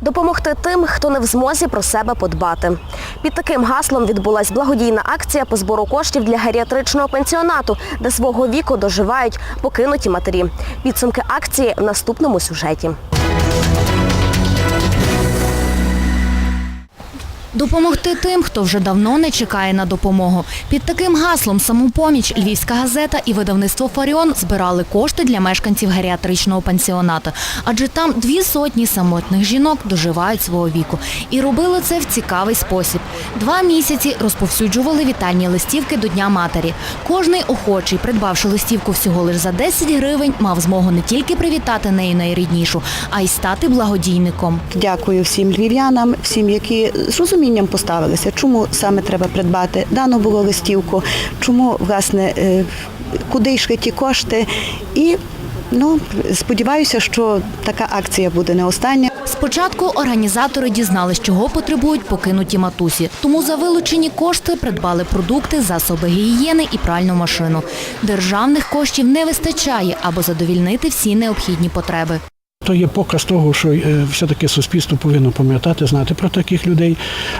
Допомогти тим, хто не в змозі про себе подбати. Під таким гаслом відбулась благодійна акція по збору коштів для геріатричного пенсіонату, де свого віку доживають покинуті матері. Підсумки акції в наступному сюжеті. Допомогти тим, хто вже давно не чекає на допомогу. Під таким гаслом самопоміч Львівська газета і видавництво Фаріон збирали кошти для мешканців геріатричного пансіонату. Адже там дві сотні самотних жінок доживають свого віку. І робили це в цікавий спосіб. Два місяці розповсюджували вітальні листівки до Дня матері. Кожний охочий, придбавши листівку всього лише за 10 гривень, мав змогу не тільки привітати нею найріднішу, а й стати благодійником. Дякую всім львів'янам, всім, які з розумінням поставилися, чому саме треба придбати дану було листівку, чому власне е, куди йшли ті кошти. І ну сподіваюся, що така акція буде не остання. Спочатку організатори дізнались, чого потребують покинуті матусі. Тому за вилучені кошти придбали продукти, засоби гігієни і пральну машину. Державних коштів не вистачає, аби задовільнити всі необхідні потреби. То є показ того, що е, все-таки суспільство повинно пам'ятати, знати про таких людей,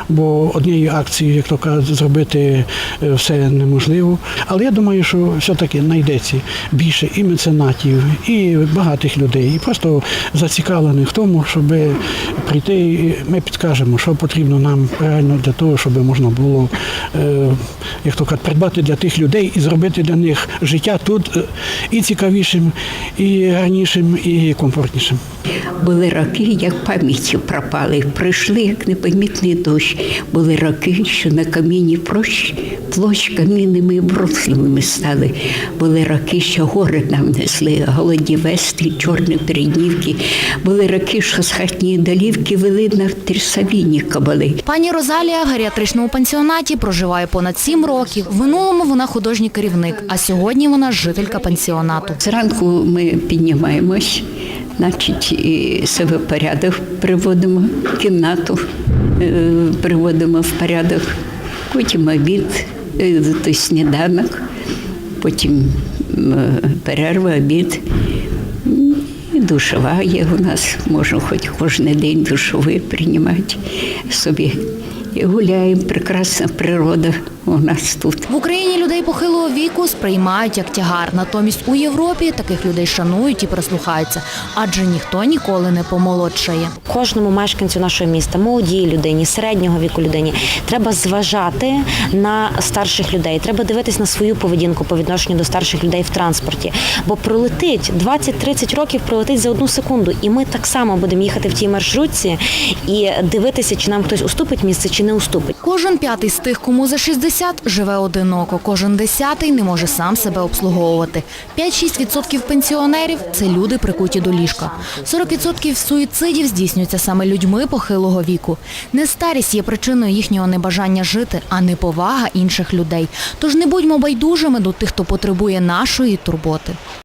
бо однією акцією, як то кажуть, зробити е, все неможливо. Але я думаю, що все-таки знайдеться більше і меценатів, і багатих людей, і просто зацікавлених в тому, щоб прийти. Ми підкажемо, що потрібно нам реально для того, щоб можна було, е, як то кажуть, придбати для тих людей і зробити для них життя тут і цікавішим, і гарнішим, і комфортнішим. Були роки, як пам'яті пропали. Прийшли, як непомітний дощ. Були роки, що на камінні площ, площ камінними брусливими стали. Були роки, що гори нам несли, голодні вести, чорні переднівки. Були роки, що з хатньої долівки вели на трясовіні кабали. Пані Розалія в геріатричному пансіонаті проживає понад ссім років. В минулому вона художній керівник, а сьогодні вона жителька пансіонату. Зранку ми піднімаємось, значить, і себе порядок приводимо, кімнату е, приводимо в порядок, потім обід, е, то сніданок, потім перерва, обід. І душова є у нас, можна хоч кожен день душовий приймати собі. І гуляємо, прекрасна природа у нас тут. В Україні людей похилого віку сприймають як тягар. Натомість у Європі таких людей шанують і прислухаються, адже ніхто ніколи не помолодшає. кожному мешканцю нашого міста, молодій людині, середнього віку людині, треба зважати на старших людей. Треба дивитись на свою поведінку по відношенню до старших людей в транспорті. Бо пролетить 20-30 років, пролетить за одну секунду, і ми так само будемо їхати в тій маршрутці і дивитися, чи нам хтось уступить місце, чи не уступить. Кожен п'ятий з тих, кому за 60, живе одиноко. Кожен десятий не може сам себе обслуговувати. 5-6% пенсіонерів – це люди, прикуті до ліжка. 40% суїцидів здійснюються саме людьми похилого віку. Не старість є причиною їхнього небажання жити, а неповага інших людей. Тож не будьмо байдужими до тих, хто потребує нашої турботи.